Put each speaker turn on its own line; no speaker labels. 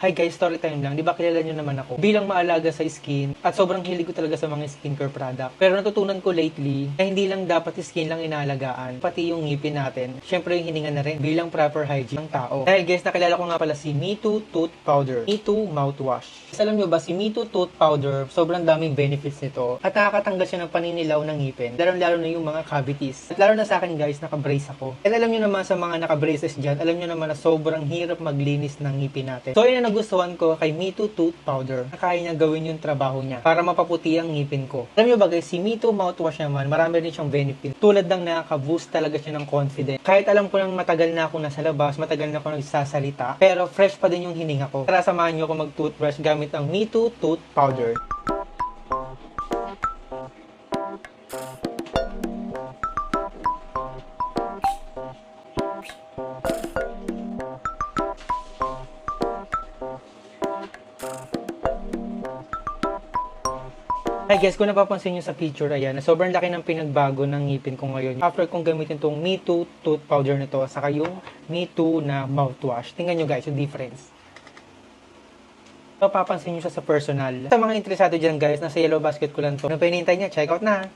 Hi guys, story time lang. Di ba kilala nyo naman ako? Bilang maalaga sa skin at sobrang hilig ko talaga sa mga skincare product. Pero natutunan ko lately na hindi lang dapat skin lang inaalagaan, pati yung ngipin natin. Syempre yung hininga na rin bilang proper hygiene ng tao. Dahil guys, nakilala ko nga pala si Me Too Tooth Powder. Me Too Mouthwash. Guys, alam nyo ba, si Me Too Tooth Powder, sobrang daming benefits nito. At nakakatanggal siya ng paninilaw ng ngipin. Lalo-lalo na yung mga cavities. At lalo na sa akin guys, naka-brace ako. At alam nyo naman sa mga naka-braces dyan, alam nyo naman na sobrang hirap maglinis ng ngipin natin. So, yun ang nagustuhan ko kay Me Too Tooth Powder. na Kaya niya gawin yung trabaho niya para mapaputi ang ngipin ko. Alam nyo ba guys, si Me Too Mouthwash naman, marami rin siyang benefit. Tulad ng nakaka-boost talaga siya ng confidence. Kahit alam ko lang matagal na ako nasa labas, matagal na ako nagsasalita, pero fresh pa din yung hininga ko. Tara samahan nyo ako mag-toothbrush gamit ang Me Too Tooth Powder. Hi guys, kung napapansin nyo sa picture, ayan, na sobrang laki ng pinagbago ng ngipin ko ngayon. After kong gamitin tong Me Too tooth powder nito, saka yung Me Too na mouthwash. Tingnan nyo guys, yung difference. Mapapansin nyo siya sa personal. Sa mga interesado dyan guys, nasa yellow basket ko lang to. Ano pa hinihintay niya? Check out na!